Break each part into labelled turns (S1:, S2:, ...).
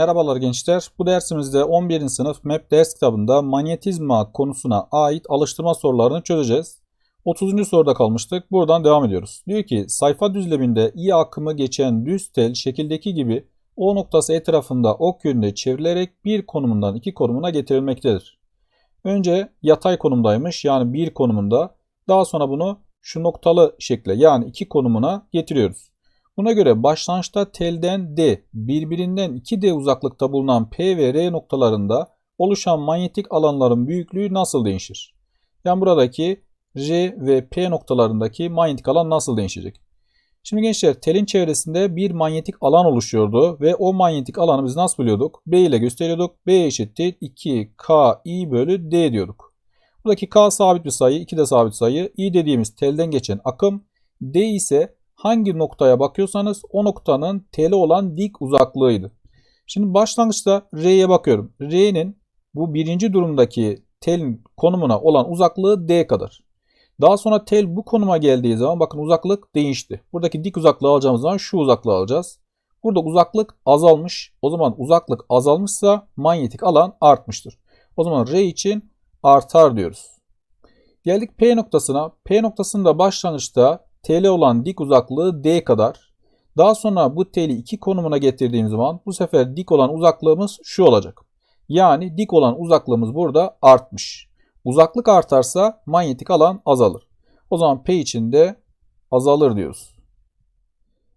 S1: Merhabalar gençler. Bu dersimizde 11. sınıf MEP ders kitabında manyetizma konusuna ait alıştırma sorularını çözeceğiz. 30. soruda kalmıştık. Buradan devam ediyoruz. Diyor ki sayfa düzleminde i akımı geçen düz tel şekildeki gibi O noktası etrafında ok yönünde çevrilerek bir konumundan iki konumuna getirilmektedir. Önce yatay konumdaymış yani bir konumunda. Daha sonra bunu şu noktalı şekle yani iki konumuna getiriyoruz. Buna göre başlangıçta telden D, birbirinden 2D uzaklıkta bulunan P ve R noktalarında oluşan manyetik alanların büyüklüğü nasıl değişir? Yani buradaki R ve P noktalarındaki manyetik alan nasıl değişecek? Şimdi gençler telin çevresinde bir manyetik alan oluşuyordu ve o manyetik alanı biz nasıl buluyorduk? B ile gösteriyorduk. B eşittir 2 K I bölü D diyorduk. Buradaki K sabit bir sayı, 2 de sabit sayı. I dediğimiz telden geçen akım. D ise hangi noktaya bakıyorsanız o noktanın teli olan dik uzaklığıydı. Şimdi başlangıçta R'ye bakıyorum. R'nin bu birinci durumdaki telin konumuna olan uzaklığı D kadar. Daha sonra tel bu konuma geldiği zaman bakın uzaklık değişti. Buradaki dik uzaklığı alacağımız zaman şu uzaklığı alacağız. Burada uzaklık azalmış. O zaman uzaklık azalmışsa manyetik alan artmıştır. O zaman R için artar diyoruz. Geldik P noktasına. P noktasında başlangıçta TL olan dik uzaklığı D kadar. Daha sonra bu T'li iki konumuna getirdiğim zaman bu sefer dik olan uzaklığımız şu olacak. Yani dik olan uzaklığımız burada artmış. Uzaklık artarsa manyetik alan azalır. O zaman P için de azalır diyoruz.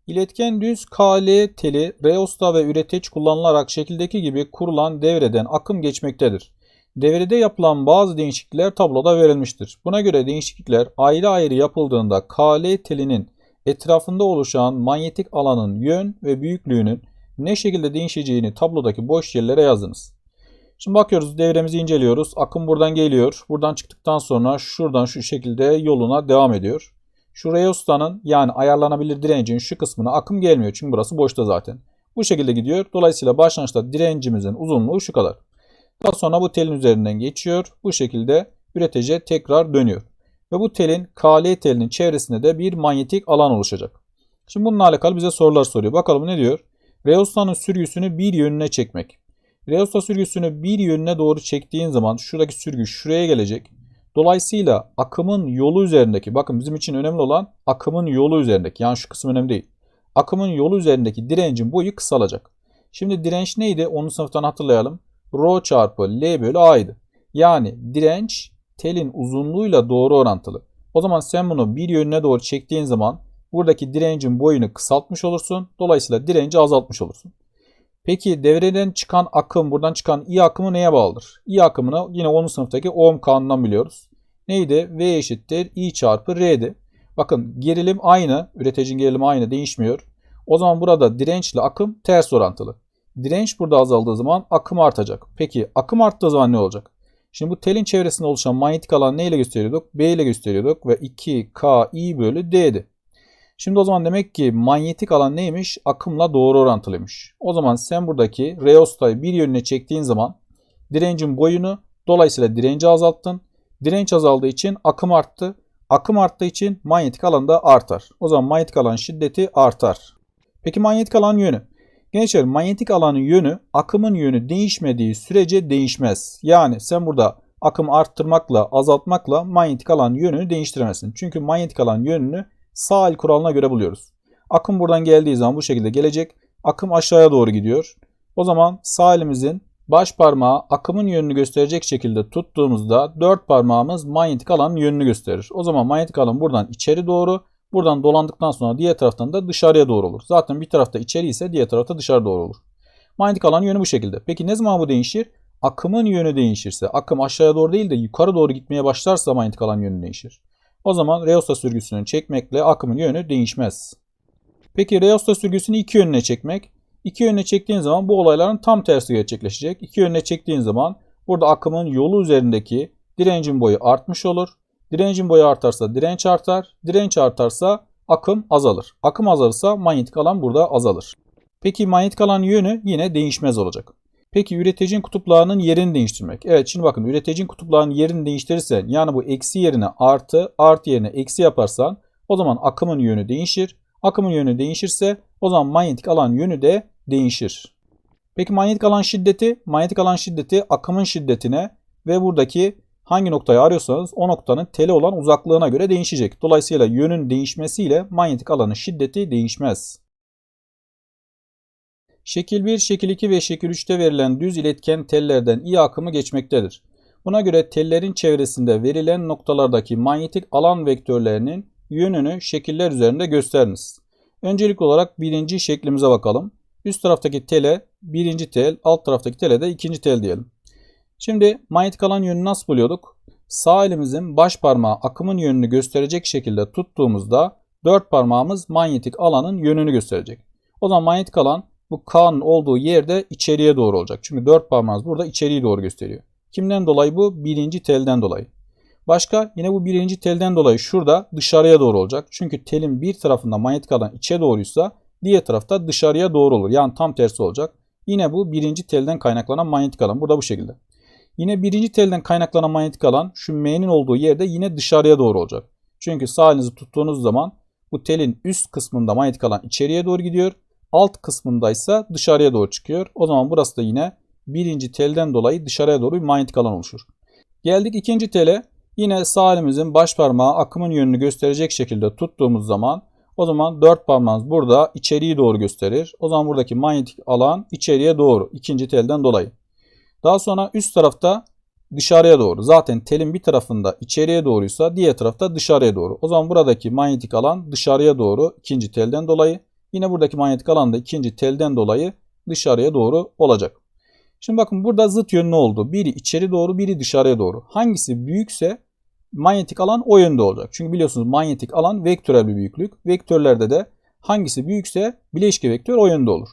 S1: İletken düz KL teli reosta ve üreteç kullanılarak şekildeki gibi kurulan devreden akım geçmektedir. Devrede yapılan bazı değişiklikler tabloda verilmiştir. Buna göre değişiklikler ayrı ayrı yapıldığında KL telinin etrafında oluşan manyetik alanın yön ve büyüklüğünün ne şekilde değişeceğini tablodaki boş yerlere yazınız. Şimdi bakıyoruz devremizi inceliyoruz. Akım buradan geliyor. Buradan çıktıktan sonra şuradan şu şekilde yoluna devam ediyor. Şu reostanın yani ayarlanabilir direncin şu kısmına akım gelmiyor. Çünkü burası boşta zaten. Bu şekilde gidiyor. Dolayısıyla başlangıçta direncimizin uzunluğu şu kadar. Daha sonra bu telin üzerinden geçiyor. Bu şekilde üretece tekrar dönüyor. Ve bu telin KL telinin çevresinde de bir manyetik alan oluşacak. Şimdi bununla alakalı bize sorular soruyor. Bakalım ne diyor? Reostanın sürgüsünü bir yönüne çekmek. Reosta sürgüsünü bir yönüne doğru çektiğin zaman şuradaki sürgü şuraya gelecek. Dolayısıyla akımın yolu üzerindeki, bakın bizim için önemli olan akımın yolu üzerindeki, yani şu kısım önemli değil. Akımın yolu üzerindeki direncin boyu kısalacak. Şimdi direnç neydi? Onu sınıftan hatırlayalım. Rho çarpı L bölü A'ydı. Yani direnç telin uzunluğuyla doğru orantılı. O zaman sen bunu bir yönüne doğru çektiğin zaman buradaki direncin boyunu kısaltmış olursun. Dolayısıyla direnci azaltmış olursun. Peki devreden çıkan akım, buradan çıkan I akımı neye bağlıdır? I akımını yine 10. sınıftaki ohm kanundan biliyoruz. Neydi? V eşittir I çarpı R'di. Bakın gerilim aynı. Üreticinin gerilimi aynı. Değişmiyor. O zaman burada dirençle akım ters orantılı. Direnç burada azaldığı zaman akım artacak. Peki akım arttığı zaman ne olacak? Şimdi bu telin çevresinde oluşan manyetik alan ne ile gösteriyorduk? B ile gösteriyorduk ve 2K I bölü D'di. Şimdi o zaman demek ki manyetik alan neymiş? Akımla doğru orantılıymış. O zaman sen buradaki reostayı bir yönüne çektiğin zaman direncin boyunu dolayısıyla direnci azalttın. Direnç azaldığı için akım arttı. Akım arttığı için manyetik alan da artar. O zaman manyetik alan şiddeti artar. Peki manyetik alan yönü? Gençler manyetik alanın yönü akımın yönü değişmediği sürece değişmez. Yani sen burada akım arttırmakla azaltmakla manyetik alan yönünü değiştiremezsin. Çünkü manyetik alan yönünü sağ el kuralına göre buluyoruz. Akım buradan geldiği zaman bu şekilde gelecek. Akım aşağıya doğru gidiyor. O zaman sağ elimizin baş parmağı akımın yönünü gösterecek şekilde tuttuğumuzda dört parmağımız manyetik alanın yönünü gösterir. O zaman manyetik alan buradan içeri doğru, buradan dolandıktan sonra diğer taraftan da dışarıya doğru olur. Zaten bir tarafta içeri ise diğer tarafta dışarı doğru olur. Manyetik alan yönü bu şekilde. Peki ne zaman bu değişir? Akımın yönü değişirse, akım aşağıya doğru değil de yukarı doğru gitmeye başlarsa manyetik alan yönü değişir. O zaman reosta sürgüsünü çekmekle akımın yönü değişmez. Peki reosta sürgüsünü iki yönüne çekmek. İki yönüne çektiğin zaman bu olayların tam tersi gerçekleşecek. İki yönüne çektiğin zaman burada akımın yolu üzerindeki direncin boyu artmış olur. Direncin boyu artarsa direnç artar. Direnç artarsa akım azalır. Akım azalırsa manyetik alan burada azalır. Peki manyetik alan yönü yine değişmez olacak. Peki üreticinin kutuplarının yerini değiştirmek. Evet şimdi bakın üreticinin kutuplarının yerini değiştirirsen yani bu eksi yerine artı artı yerine eksi yaparsan o zaman akımın yönü değişir. Akımın yönü değişirse o zaman manyetik alan yönü de değişir. Peki manyetik alan şiddeti? Manyetik alan şiddeti akımın şiddetine ve buradaki hangi noktayı arıyorsanız o noktanın teli olan uzaklığına göre değişecek. Dolayısıyla yönün değişmesiyle manyetik alanın şiddeti değişmez. Şekil 1, şekil 2 ve şekil 3'te verilen düz iletken tellerden I akımı geçmektedir. Buna göre tellerin çevresinde verilen noktalardaki manyetik alan vektörlerinin yönünü şekiller üzerinde gösteriniz. Öncelikli olarak birinci şeklimize bakalım. Üst taraftaki tele birinci tel, alt taraftaki tele de ikinci tel diyelim. Şimdi manyetik alan yönünü nasıl buluyorduk? Sağ elimizin baş parmağı akımın yönünü gösterecek şekilde tuttuğumuzda dört parmağımız manyetik alanın yönünü gösterecek. O zaman manyetik alan bu K'nın olduğu yerde içeriye doğru olacak. Çünkü dört parmağımız burada içeriye doğru gösteriyor. Kimden dolayı bu? Birinci telden dolayı. Başka yine bu birinci telden dolayı şurada dışarıya doğru olacak. Çünkü telin bir tarafında manyetik alan içe doğruysa diğer tarafta dışarıya doğru olur. Yani tam tersi olacak. Yine bu birinci telden kaynaklanan manyetik alan. Burada bu şekilde. Yine birinci telden kaynaklanan manyetik alan şu M'nin olduğu yerde yine dışarıya doğru olacak. Çünkü sağ elinizi tuttuğunuz zaman bu telin üst kısmında manyetik alan içeriye doğru gidiyor. Alt kısmındaysa dışarıya doğru çıkıyor. O zaman burası da yine birinci telden dolayı dışarıya doğru bir manyetik alan oluşur. Geldik ikinci tele. Yine sağ elimizin baş parmağı akımın yönünü gösterecek şekilde tuttuğumuz zaman o zaman dört parmağımız burada içeriye doğru gösterir. O zaman buradaki manyetik alan içeriye doğru ikinci telden dolayı. Daha sonra üst tarafta dışarıya doğru. Zaten telin bir tarafında içeriye doğruysa diğer tarafta dışarıya doğru. O zaman buradaki manyetik alan dışarıya doğru ikinci telden dolayı. Yine buradaki manyetik alan da ikinci telden dolayı dışarıya doğru olacak. Şimdi bakın burada zıt yönlü oldu. Biri içeri doğru, biri dışarıya doğru. Hangisi büyükse manyetik alan o yönde olacak. Çünkü biliyorsunuz manyetik alan vektörel bir büyüklük. Vektörlerde de hangisi büyükse bileşke vektör o yönde olur.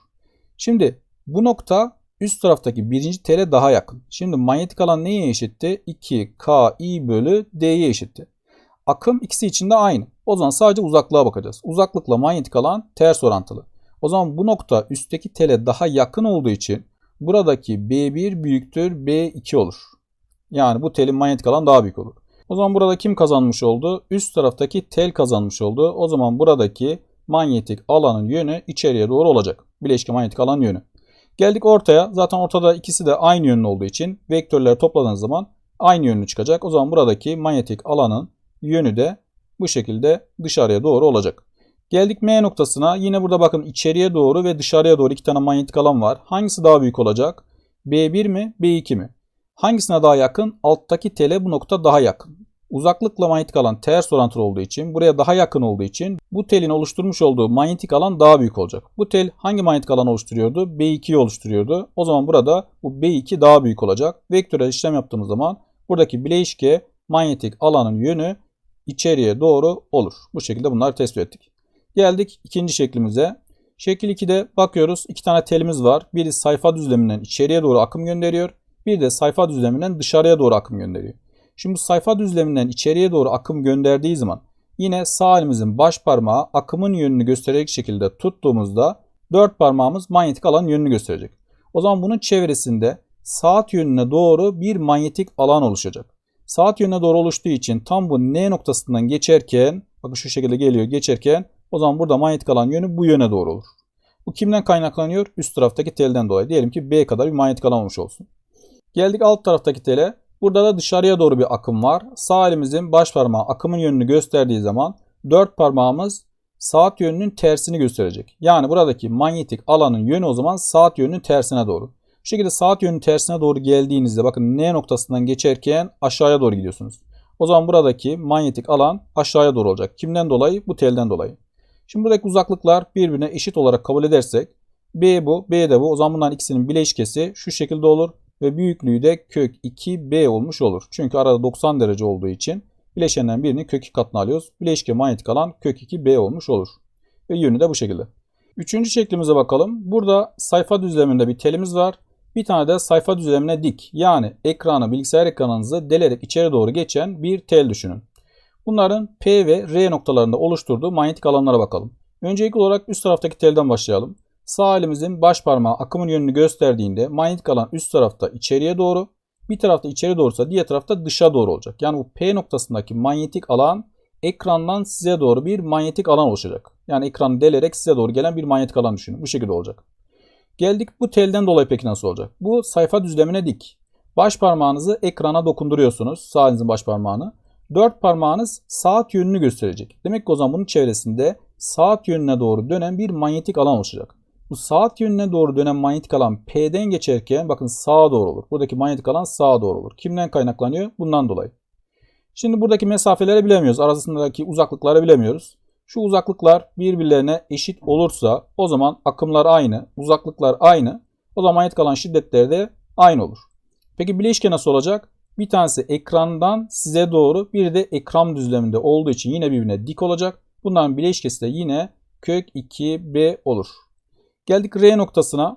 S1: Şimdi bu nokta üst taraftaki birinci tele daha yakın. Şimdi manyetik alan neye eşitti? 2 k i bölü d'ye eşitti. Akım ikisi için de aynı. O zaman sadece uzaklığa bakacağız. Uzaklıkla manyetik alan ters orantılı. O zaman bu nokta üstteki tele daha yakın olduğu için buradaki B1 büyüktür B2 olur. Yani bu telin manyetik alan daha büyük olur. O zaman burada kim kazanmış oldu? Üst taraftaki tel kazanmış oldu. O zaman buradaki manyetik alanın yönü içeriye doğru olacak. Bileşke manyetik alan yönü. Geldik ortaya. Zaten ortada ikisi de aynı yönlü olduğu için vektörleri topladığınız zaman aynı yönlü çıkacak. O zaman buradaki manyetik alanın yönü de bu şekilde dışarıya doğru olacak. Geldik M noktasına. Yine burada bakın içeriye doğru ve dışarıya doğru iki tane manyetik alan var. Hangisi daha büyük olacak? B1 mi? B2 mi? Hangisine daha yakın? Alttaki tele bu nokta daha yakın. Uzaklıkla manyetik alan ters orantılı olduğu için, buraya daha yakın olduğu için bu telin oluşturmuş olduğu manyetik alan daha büyük olacak. Bu tel hangi manyetik alan oluşturuyordu? B2'yi oluşturuyordu. O zaman burada bu B2 daha büyük olacak. Vektörel işlem yaptığımız zaman buradaki bileşke manyetik alanın yönü içeriye doğru olur. Bu şekilde bunları tespit ettik. Geldik ikinci şeklimize. Şekil 2'de bakıyoruz. iki tane telimiz var. Biri sayfa düzleminden içeriye doğru akım gönderiyor. Bir de sayfa düzleminden dışarıya doğru akım gönderiyor. Şimdi sayfa düzleminden içeriye doğru akım gönderdiği zaman yine sağ elimizin baş parmağı akımın yönünü gösterecek şekilde tuttuğumuzda dört parmağımız manyetik alan yönünü gösterecek. O zaman bunun çevresinde saat yönüne doğru bir manyetik alan oluşacak. Saat yönüne doğru oluştuğu için tam bu N noktasından geçerken bakın şu şekilde geliyor geçerken o zaman burada manyetik alan yönü bu yöne doğru olur. Bu kimden kaynaklanıyor? Üst taraftaki telden dolayı. Diyelim ki B kadar bir manyetik alan olmuş olsun. Geldik alt taraftaki tele. Burada da dışarıya doğru bir akım var. Sağ elimizin baş parmağı akımın yönünü gösterdiği zaman dört parmağımız saat yönünün tersini gösterecek. Yani buradaki manyetik alanın yönü o zaman saat yönünün tersine doğru. Bu şekilde saat yönünün tersine doğru geldiğinizde bakın N noktasından geçerken aşağıya doğru gidiyorsunuz. O zaman buradaki manyetik alan aşağıya doğru olacak. Kimden dolayı? Bu telden dolayı. Şimdi buradaki uzaklıklar birbirine eşit olarak kabul edersek B bu, B de bu. O zaman bunların ikisinin bileşkesi şu şekilde olur ve büyüklüğü de kök 2b olmuş olur. Çünkü arada 90 derece olduğu için bileşenden birini kök 2 katına alıyoruz. Bileşke manyetik alan kök 2b olmuş olur. Ve yönü de bu şekilde. Üçüncü şeklimize bakalım. Burada sayfa düzleminde bir telimiz var. Bir tane de sayfa düzlemine dik yani ekranı bilgisayar ekranınızı delerek içeri doğru geçen bir tel düşünün. Bunların P ve R noktalarında oluşturduğu manyetik alanlara bakalım. Öncelikli olarak üst taraftaki telden başlayalım. Sağ elimizin baş parmağı akımın yönünü gösterdiğinde manyetik alan üst tarafta içeriye doğru, bir tarafta içeri doğruysa diğer tarafta dışa doğru olacak. Yani bu P noktasındaki manyetik alan ekrandan size doğru bir manyetik alan oluşacak. Yani ekranı delerek size doğru gelen bir manyetik alan düşünün. Bu şekilde olacak. Geldik bu telden dolayı peki nasıl olacak? Bu sayfa düzlemine dik. Baş parmağınızı ekrana dokunduruyorsunuz. Sağ elinizin baş parmağını. Dört parmağınız saat yönünü gösterecek. Demek ki o zaman bunun çevresinde saat yönüne doğru dönen bir manyetik alan oluşacak. Bu saat yönüne doğru dönen manyetik alan P'den geçerken bakın sağa doğru olur. Buradaki manyetik alan sağa doğru olur. Kimden kaynaklanıyor? Bundan dolayı. Şimdi buradaki mesafeleri bilemiyoruz. Arasındaki uzaklıkları bilemiyoruz. Şu uzaklıklar birbirlerine eşit olursa o zaman akımlar aynı, uzaklıklar aynı. O zaman manyetik alan şiddetleri de aynı olur. Peki bileşke nasıl olacak? Bir tanesi ekrandan size doğru, bir de ekran düzleminde olduğu için yine birbirine dik olacak. Bunların bileşkesi de yine kök 2b olur. Geldik R noktasına.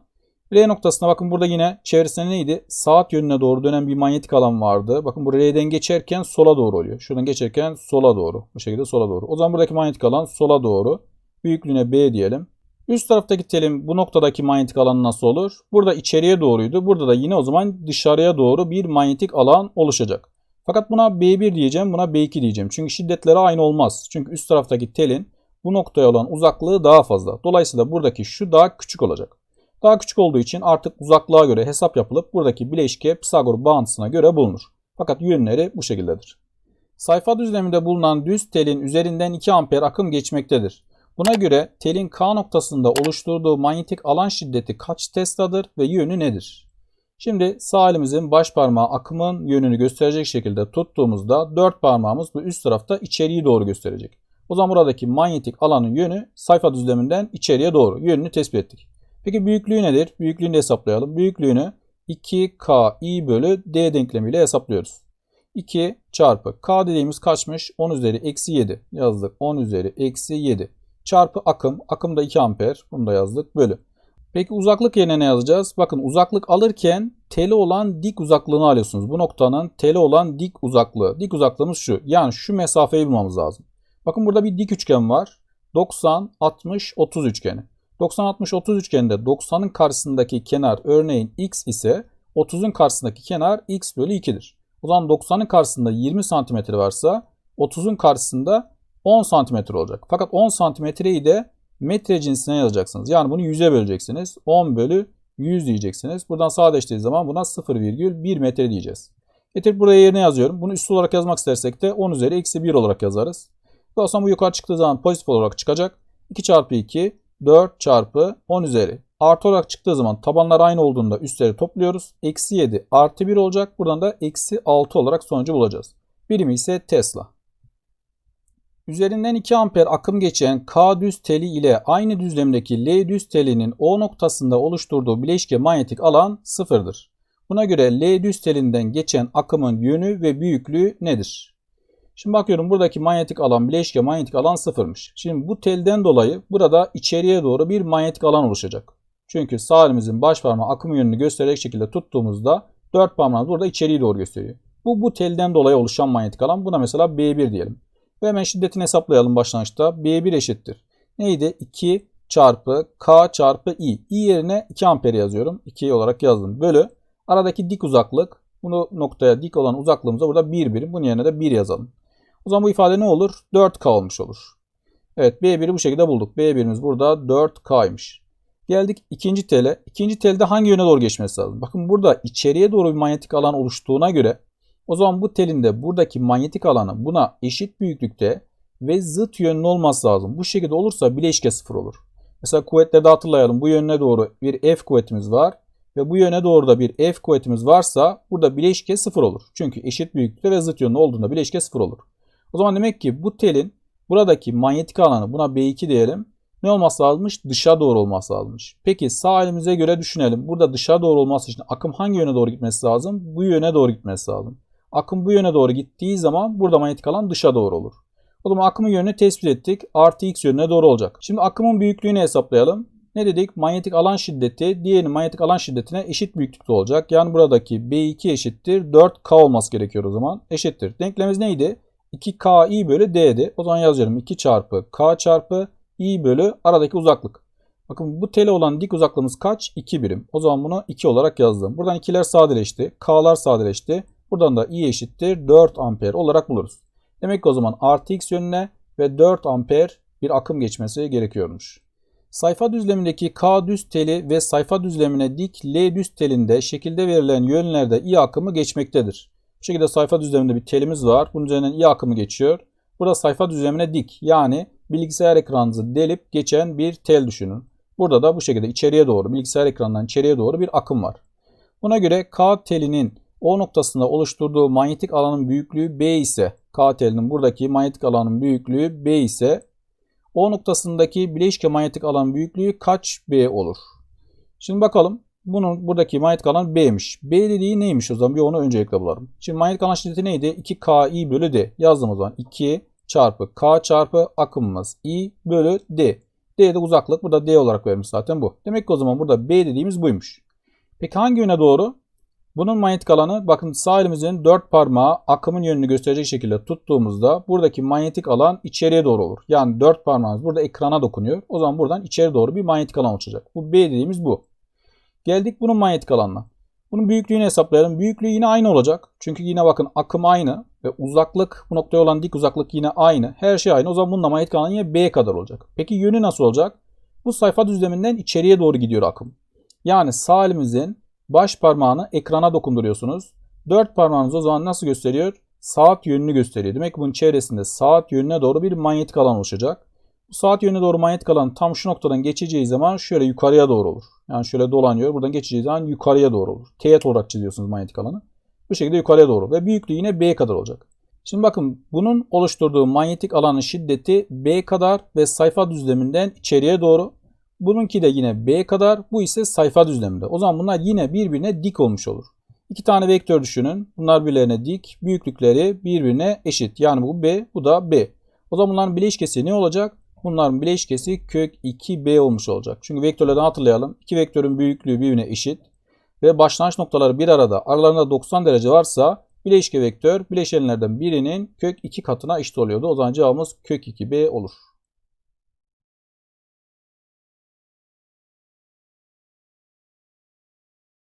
S1: R noktasına bakın burada yine çevresinde neydi? Saat yönüne doğru dönen bir manyetik alan vardı. Bakın bu R'den geçerken sola doğru oluyor. Şuradan geçerken sola doğru. Bu şekilde sola doğru. O zaman buradaki manyetik alan sola doğru. Büyüklüğüne B diyelim. Üst taraftaki telin bu noktadaki manyetik alan nasıl olur? Burada içeriye doğruydu. Burada da yine o zaman dışarıya doğru bir manyetik alan oluşacak. Fakat buna B1 diyeceğim, buna B2 diyeceğim. Çünkü şiddetleri aynı olmaz. Çünkü üst taraftaki telin bu noktaya olan uzaklığı daha fazla. Dolayısıyla buradaki şu daha küçük olacak. Daha küçük olduğu için artık uzaklığa göre hesap yapılıp buradaki bileşke Pisagor bağıntısına göre bulunur. Fakat yönleri bu şekildedir. Sayfa düzleminde bulunan düz telin üzerinden 2 amper akım geçmektedir. Buna göre telin K noktasında oluşturduğu manyetik alan şiddeti kaç Tesla'dır ve yönü nedir? Şimdi sağ elimizin baş parmağı akımın yönünü gösterecek şekilde tuttuğumuzda dört parmağımız bu üst tarafta içeriği doğru gösterecek. O zaman buradaki manyetik alanın yönü sayfa düzleminden içeriye doğru yönünü tespit ettik. Peki büyüklüğü nedir? Büyüklüğünü de hesaplayalım. Büyüklüğünü 2Ki bölü D denklemiyle hesaplıyoruz. 2 çarpı K dediğimiz kaçmış? 10 üzeri eksi 7 yazdık. 10 üzeri eksi 7 çarpı akım. Akım da 2 amper. Bunu da yazdık. Bölü. Peki uzaklık yerine ne yazacağız? Bakın uzaklık alırken teli olan dik uzaklığını alıyorsunuz. Bu noktanın teli olan dik uzaklığı. Dik uzaklığımız şu. Yani şu mesafeyi bulmamız lazım. Bakın burada bir dik üçgen var. 90, 60, 30 üçgeni. 90, 60, 30 üçgeninde 90'ın karşısındaki kenar örneğin x ise 30'un karşısındaki kenar x bölü 2'dir. O zaman 90'ın karşısında 20 santimetre varsa 30'un karşısında 10 santimetre olacak. Fakat 10 santimetreyi de metre cinsine yazacaksınız. Yani bunu 100'e böleceksiniz. 10 bölü 100 diyeceksiniz. Buradan sadeleştiği zaman buna 0,1 metre diyeceğiz. Getirip buraya yerine yazıyorum. Bunu üst olarak yazmak istersek de 10 üzeri eksi 1 olarak yazarız. Daha sonra bu yukarı çıktığı zaman pozitif olarak çıkacak. 2 çarpı 2 4 çarpı 10 üzeri. Artı olarak çıktığı zaman tabanlar aynı olduğunda üstleri topluyoruz. Eksi 7 artı 1 olacak. Buradan da eksi 6 olarak sonucu bulacağız. Birimi ise Tesla. Üzerinden 2 amper akım geçen K düz teli ile aynı düzlemdeki L düz telinin O noktasında oluşturduğu bileşke manyetik alan sıfırdır. Buna göre L düz telinden geçen akımın yönü ve büyüklüğü nedir? Şimdi bakıyorum buradaki manyetik alan, bileşke manyetik alan sıfırmış. Şimdi bu telden dolayı burada içeriye doğru bir manyetik alan oluşacak. Çünkü sağ elimizin baş parmağı akım yönünü gösterecek şekilde tuttuğumuzda dört parmağımız burada içeriye doğru gösteriyor. Bu bu telden dolayı oluşan manyetik alan. Buna mesela B1 diyelim. Ve hemen şiddetini hesaplayalım başlangıçta. B1 eşittir. Neydi? 2 çarpı K çarpı I. I yerine 2 amper yazıyorum. 2 olarak yazdım. Bölü. Aradaki dik uzaklık. Bunu noktaya dik olan uzaklığımıza burada 1 birim. Bunun yerine de 1 yazalım. O zaman bu ifade ne olur? 4K olmuş olur. Evet B1'i bu şekilde bulduk. B1'imiz burada 4K'ymış. Geldik ikinci tele. İkinci telde hangi yöne doğru geçmesi lazım? Bakın burada içeriye doğru bir manyetik alan oluştuğuna göre o zaman bu telin de buradaki manyetik alanı buna eşit büyüklükte ve zıt yönlü olması lazım. Bu şekilde olursa bileşke sıfır olur. Mesela kuvvetlerde hatırlayalım. Bu yöne doğru bir F kuvvetimiz var ve bu yöne doğru da bir F kuvvetimiz varsa burada bileşke sıfır olur. Çünkü eşit büyüklükte ve zıt yönlü olduğunda bileşke sıfır olur. O zaman demek ki bu telin buradaki manyetik alanı buna B2 diyelim. Ne olması lazımmış? Dışa doğru olması lazımmış. Peki sağ elimize göre düşünelim. Burada dışa doğru olması için akım hangi yöne doğru gitmesi lazım? Bu yöne doğru gitmesi lazım. Akım bu yöne doğru gittiği zaman burada manyetik alan dışa doğru olur. O zaman akımın yönünü tespit ettik. Artı x yönüne doğru olacak. Şimdi akımın büyüklüğünü hesaplayalım. Ne dedik? Manyetik alan şiddeti diğerinin manyetik alan şiddetine eşit büyüklükte olacak. Yani buradaki B2 eşittir 4K olması gerekiyor o zaman. Eşittir. Denklemimiz neydi? 2KI bölü D'di. O zaman yazıyorum. 2 çarpı K çarpı I bölü aradaki uzaklık. Bakın bu tele olan dik uzaklığımız kaç? 2 birim. O zaman bunu 2 olarak yazdım. Buradan 2'ler sadeleşti. K'lar sadeleşti. Buradan da I eşittir 4 amper olarak buluruz. Demek ki o zaman artı x yönüne ve 4 amper bir akım geçmesi gerekiyormuş. Sayfa düzlemindeki K düz teli ve sayfa düzlemine dik L düz telinde şekilde verilen yönlerde i akımı geçmektedir. Bu şekilde sayfa düzleminde bir telimiz var. Bunun üzerinden i akımı geçiyor. Burada sayfa düzlemine dik yani bilgisayar ekranınızı delip geçen bir tel düşünün. Burada da bu şekilde içeriye doğru bilgisayar ekranından içeriye doğru bir akım var. Buna göre K telinin O noktasında oluşturduğu manyetik alanın büyüklüğü B ise K telinin buradaki manyetik alanın büyüklüğü B ise O noktasındaki bileşke manyetik alan büyüklüğü kaç B olur? Şimdi bakalım. Bunun buradaki manyetik alan B'miş. B dediği neymiş o zaman? Bir onu öncelikle bulalım. Şimdi manyetik alan şiddeti neydi? 2KI bölü D. Yazdım o zaman. 2 çarpı K çarpı akımımız I bölü D. D de uzaklık. Burada D olarak vermiş zaten bu. Demek ki o zaman burada B dediğimiz buymuş. Peki hangi yöne doğru? Bunun manyetik alanı bakın sağ elimizin dört parmağı akımın yönünü gösterecek şekilde tuttuğumuzda buradaki manyetik alan içeriye doğru olur. Yani dört parmağımız burada ekrana dokunuyor. O zaman buradan içeri doğru bir manyetik alan oluşacak. Bu B dediğimiz bu. Geldik bunun manyetik alanına. Bunun büyüklüğünü hesaplayalım. Büyüklüğü yine aynı olacak. Çünkü yine bakın akım aynı ve uzaklık bu noktaya olan dik uzaklık yine aynı. Her şey aynı. O zaman bunun da manyetik alanı yine B kadar olacak. Peki yönü nasıl olacak? Bu sayfa düzleminden içeriye doğru gidiyor akım. Yani sağ elimizin baş parmağını ekrana dokunduruyorsunuz. Dört parmağınız o zaman nasıl gösteriyor? Saat yönünü gösteriyor. Demek ki bunun çevresinde saat yönüne doğru bir manyetik alan oluşacak. Saat yönüne doğru manyetik alan tam şu noktadan geçeceği zaman şöyle yukarıya doğru olur. Yani şöyle dolanıyor. Buradan geçeceği zaman yukarıya doğru olur. Teğet olarak çiziyorsunuz manyetik alanı. Bu şekilde yukarıya doğru. Ve büyüklüğü yine B kadar olacak. Şimdi bakın bunun oluşturduğu manyetik alanın şiddeti B kadar ve sayfa düzleminden içeriye doğru. Bununki de yine B kadar. Bu ise sayfa düzleminde. O zaman bunlar yine birbirine dik olmuş olur. İki tane vektör düşünün. Bunlar birbirlerine dik. Büyüklükleri birbirine eşit. Yani bu B, bu da B. O zaman bunların bileşkesi ne olacak? Bunların bileşkesi kök 2b olmuş olacak. Çünkü vektörlerden hatırlayalım. İki vektörün büyüklüğü birbirine eşit. Ve başlangıç noktaları bir arada aralarında 90 derece varsa bileşke vektör bileşenlerden birinin kök 2 katına eşit oluyordu. O zaman cevabımız kök 2b olur.